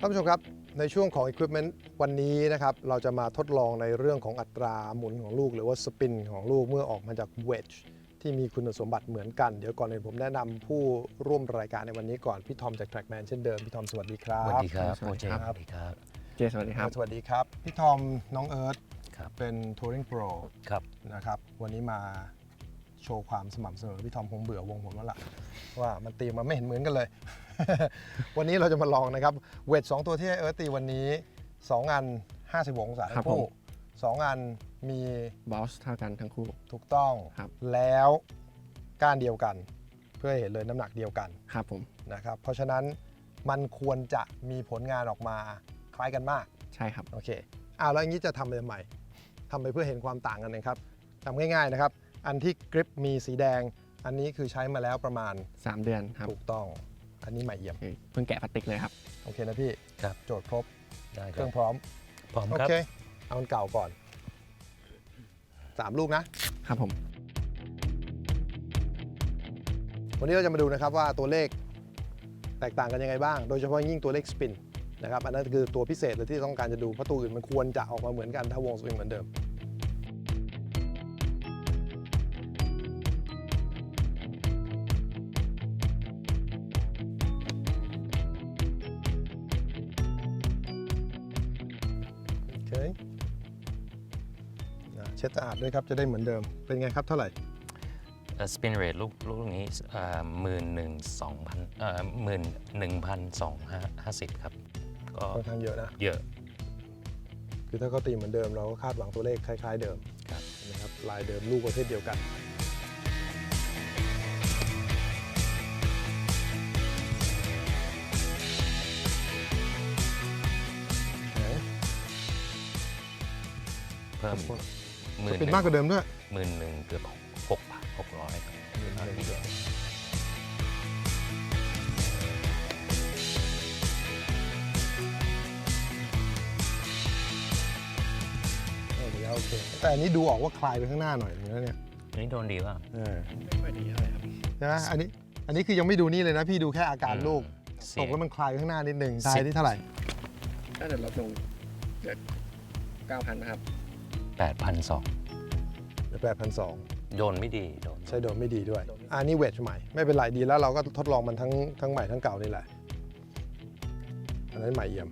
ท่านผู้ชมครับ ในช่วงของ Equipment วันนี้นะครับ เราจะมาทดลองในเรื่องของอัตราหมุนของลูก หรือว่าสปินของลูกเมื่อออกมาจาก wedge ที่มีคุณสมบัติเหมือนกัน เดี๋ยวก่อนอื่นผมแนะนำผู้ร่วมรายการในวันนี้ก่อน พี่ทอมจาก Trackman เช่นเดิม พี่ทอมสวัสดีครับ สวัสดีครับสวัโปรสเจดีกคต์รับสวัสดีครับ เจสวัสดีครับ สวัสดีครับ พี่ทอมน้องเอิร์ธครับ เป็น Touring Pro ครับ นะครับ วันนี้มาโชว์ความสม่ำเสมอ พี่ทอมคงเบื่อวงผมแล้วล่ะ ว่ามันตีมาไม่เห็นเหมือนกันเลย วันนี้เราจะมาลองนะครับ เวทสองตัวที่ให้เอิร์ธตีวันนี้ 2 อัน 50 องศาครัทั้บงคู่ผมสองอันมีบอสเท่ากันทั้งคู่ ถูกต้อง ครับ แล้วก้านเดียวกัน เพื่อให้เห็นเลยน้ำหนักเดียวกันครับผม นะครับ เพราะฉะนั้นมันควรจะมีผลงานออกมาคล้ายกันมาก ใช่ครับ โอเคอ้าวแล้วอย่างนี้จะทำไปทำไมทำไปเพื่อเห็นความต่างกันนะครับทำง่ายๆนะครับ อันที่กริปมีสีแดง อันนี้คือใช้มาแล้วประมาณ 3 เดือนครับ ถูกต้อง อันนี้ใหม่เยี่ยมโอเคเพิ่งแกะพลาสติกเลยครับ โอเคนะพี่ครับ โจทย์ครบ ได้เคครื่รัอบงพร้อม พร้อมโอครับ เค เอาอันเก่าก่อน 3 ลูกนะ ครับผม วันนี้เราจะมาดูนะครับว่าตัวเลขแตกต่างกันยังไงบ้าง โดยเฉพาะยิ่งตัวเลขสปินนะครับ อันนั้นคือตัวพิเศษเลยที่ต้องการจะดูเพราะตัวอื่นมันควรจะออกมาเหมือนกันถ้าวงสวิงเหมือนเดิม เคอะเช็ดสะอาดด้วยครับจะได้เหมือนเดิม เป็นไงครับเท่าไหร่สปินเรทลูกลูกนี้หมื่นหนึ่งสองพันหมื่นหนึ่งพันสองห้าสิบครับ ก็ค่อนข้างเยอะนะ เยอะ คือถ้าเขาตีเหมือนเดิมเราก็คาดหวังตัวเลขคล้าย ๆ เดิมครับนะครับลายเดิมลูกประเภทเดียวกัน เพิ่มหมื่นเป็นมากกว่าเดิมด้วยหมื่นหนึ่งเกือบหกพันหกร้อยครับโอเคโอเคแต่อันนี้ดูออกว่าคลายไปข้างหน้าหน่อยนึงแล้วเนี่ยนี่โดนดีป่ะเออไม่ค่อยดีเท่าไหร่ครับใช่ไหมอันนี้อันนี้คือยังไม่ดูนี่เลยนะ พี่ดูแค่อาการลูกเสีตยกแล้วมันคลายไปข้างหน้านิดนึงสิบทายที่เท่าไหร่ถ้าเดี๋ยวลดลงเหลือ9,000นะครับ แปดพันสองแปดพันสองโดนไม่ดีโดนใช้โดนไม่ดีด้วย อันนี้เวทใหม่ ไม่เป็นไรดีแล้วเราก็ทดลองมันทั้งทั้งใหม่ทั้งเก่านี่แหละ อันนั้นใหม่เยี่ยม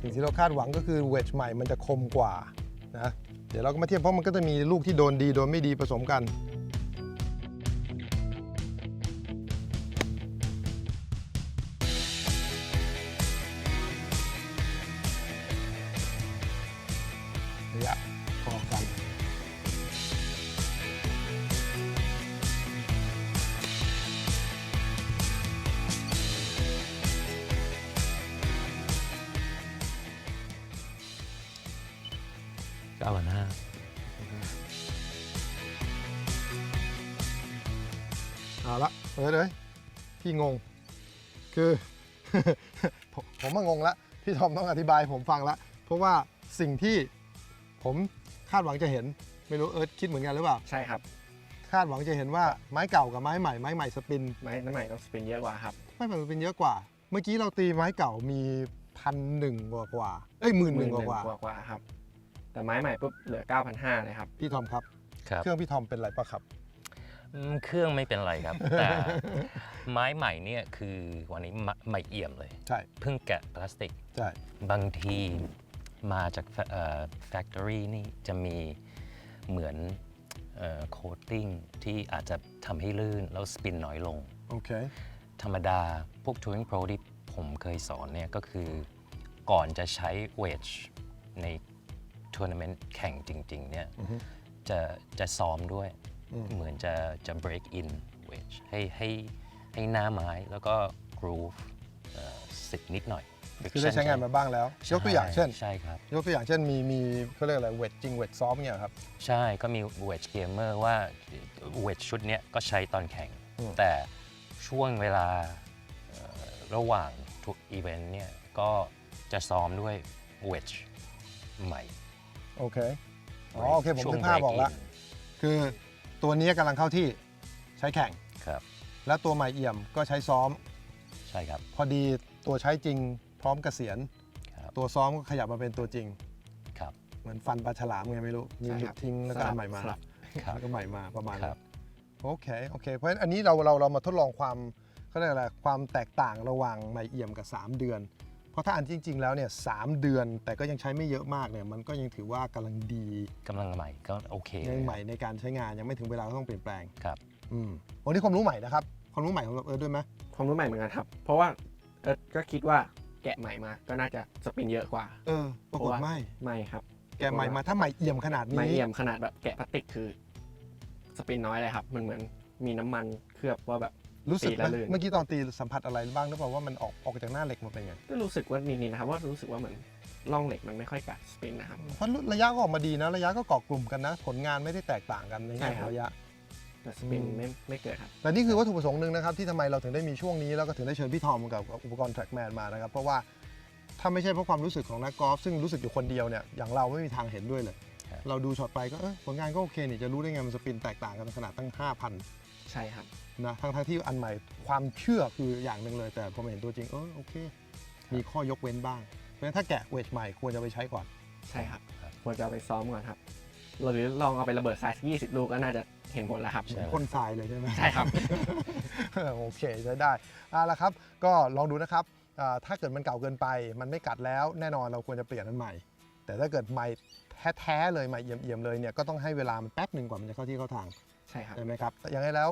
สิ่งที่เราคาดหวังก็คือเวทใหม่มันจะคมกว่านะ เดี๋ยวเราก็มาเทียบเพราะมันก็จะมีลูกที่โดนดีโดนไม่ดีผสมกัน ยะพอกันเก้าพันห้าเอาละเออเลยพี่งง คือผมผมมางงละพี่ทอมต้องอธิบายให้ผมฟังละเพราะว่าสิ่งที่ ผมคาดหวังจะเห็นไม่รู้เอิร์ธคิดเหมือนกันหรือเปล่า ใช่ครับ คาดหวังจะเห็นว่าไม้เก่ากับไม้ใหม่ไม้ใหม่สปินไม้น้ำใหม่ต้องสปินเยอะกว่าครับ ไม้ใหม่สปินเยอะกว่า เมื่อกี้เราตีไม้เก่ามีพันหนึ่งกว่ากว่าเอ้ยหมื่นหนึ่งกว่ากว่า กว่ากว่าครับ แต่ไม้ใหม่ปุ๊บเหลือ 9,500เลยครับ พี่ทอมครับ ครับเครื่องพี่ทอมเป็นไรปะครับ อืมเครื่องไม่เป็นไรครับ แต่ไม้ใหม่เนี่ยคือวันนี้ใหม่เอี่ยมเลย ใช่เพิ่งแกะพลาสติก ใช่บางที มาจากแฟคทอรี่นี่จะมีเหมือนโคตติ้งที่อาจจะทำให้ลื่นแล้วสปินน้อยลง โอเค ธรรมดาพวก Touring Pro ที่ผมเคยสอนเนี่ยก็คือก่อนจะใช้เวจในทัวร์นาเมนต์แข่งจริง ๆ เนี่ยอือฮึจะจะซ้อมด้วยอืมเหมือนจะจะ break in wedge ให้ให้ให้หน้าไม้แล้วก็ groove เอ่อสิบนิดหน่อย คือได้ใช้งานมาบ้างแล้ว ยกตัวอย่างเช่น ใช่ครับ ยกตัวอย่างเช่นมีมีเขาเรียกอะไรเวทจริงเวทซ้อมเนี่ยครับ ใช่ก็มี wedge gamer ว่า wedge ชุดเนี้ยก็ใช้ตอนแข่ง อืม แต่ช่วงเวลาเอ่อระหว่างทุกอีเวนต์เนี่ยก็จะซ้อมด้วย wedge ใหม่โอเค อ๋อโอเคผมช่วงนึกภาพ break ออกละ in คือตัวนี้กำลังเข้าที่ใช้แข่ง ครับ แล้วตัวใหม่เอี่ยมก็ใช้ซ้อม ใช่ครับ พอดีตัวใช้จริงพ ร้อมเกษียณครับตัวซ้อมก็ขยับมาเป็นตัวจริง ครับ เหมือนฟันปลาฉลามไงไม่รู้มีใช่หลุครัดบทิ้งแล้วก็อันใหม่มาสลับ ครับ แล้วก็ใหม่มาประมาณคนั้รันบ โอเคโอเค เพราะฉะนั้นอันนี้เราเราเรามาทดลองความเขาเรียกอะไรความแตกต่างระหว่างใหม่เอี่ยมกับ 3 เดือน เพราะถ้าอันจริง ๆ แล้วเนี่ยสามเดือนแต่ก็ยังใช้ไม่เยอะมากเนี่ยมันก็ยังถือว่ากำลังดีกำลังใหม่ก็โอเคยังใหม่ในการใช้งานยังไม่ถึงเวลาที่ต้องเปลี่ยนแปลงครับ อืมวันนี้ความรู้ใหม่นะครับความรู้ใหม่ของเอิร์ธด้วยไหมความรู้ใหม่เหมือนกันครับ เพราะว่าเอิร์ธก็คิดว่า แกะใหม่มา ก็น่าจะสปินเยอะกว่า เออปรากฏไม่ ไม่ครับ แกใหม่มาถ้าใหม่เอี่ยมขนาดนี้ ไม่เอี่ยมขนาดแบบแกะพลาสติกคือสปินน้อยเลยครับ มันเหมือนมีน้ำมันเคลือบว่าแบบรู้สึกตีไหมแล้วลื่นเมื่อกี้ตอนตีสัมผัสอะไรบ้างหรือเปล่าว่ามันออกออกจากหน้าเหล็กมาเป็นไงก็รู้สึกว่านี่ๆนะครับว่ารู้สึกว่าเหมือนร่องเหล็กมันไม่ค่อยกัดสปินนะครับเพราะระยะก็ออกมาดีนะ ระยะก็เกาะกลุ่มกันนะ ผลงานไม่ได้แตกต่างกันในใช่แง่ขครัองบระยะ แต่สปินอืมไม่ไม่เกิดครับและนี่คือวัตถุประสงค์หนึ่งนะครับที่ทำไมเราถึงได้มีช่วงนี้แล้วก็ถึงได้เชิญพี่ทอมกับอุปกรณ์ Trackman มานะครับ เพราะว่าถ้าไม่ใช่เพราะความรู้สึกของนักกอล์ฟซึ่งรู้สึกอยู่คนเดียวเนี่ยอย่างเราไม่มีทางเห็นด้วยเลย ครับ เราดูช็อตไปก็เออผลงานก็โอเคนี่จะรู้ได้ไงมันสปินแตกต่างกันขนาดตั้ง 5,000 ใช่ครับ นะทั้งทั้งที่อันใหม่ความเชื่อคืออย่างหนึ่งเลย แต่พอมาเห็นตัวจริงเออโอเค มีข้อยกเว้นบ้าง เพราะฉะนั้นถ้าแกะเวทใหม่ควรจะไปใช้ก่อน ใช่ครับครับควรจะเอาไปซ้อมก่อนครับ หรือลองเอาไประเบิดไซส์20 ลูกก็น่าจะเห็นผลแล้วครับใช่คนทรายเลยใช่ไหม ใช่ครับ โอเคใช้ได้เอาละครับ ก็ลองดูนะครับอ่าถ้าเกิดมันเก่าเกินไป มันไม่กัดแล้ว แน่นอนเราควรจะเปลี่ยนอันใหม่ แต่ถ้าเกิดใหม่แท้ๆเลยใหม่เอี่ยมๆเลยเนี่ยก็ต้องให้เวลามันแป๊บหนึ่งกว่ามันจะเข้าที่เข้าทางใช่ครับ ใช่ไหมครับแต่ยังไงแล้ว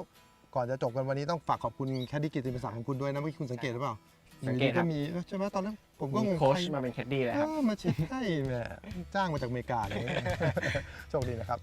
ก่อนจะจบกันวันนี้ต้องฝากขอบคุณแคดดี้กิตติมศักดิ์ของคุณด้วยนะเมื่อกี้คุณสังเกตหรือเปล่าสังเกต อยู่ดีครัก็บมีเอ้ยใช่ไหมตอนนั้นผมก็งมีงโค้ชใครมาเป็นแคดดี้เลยครับเออมาเช็คให้แหมจ้างมาจากอเมริกาเลย โชคดีนะครับ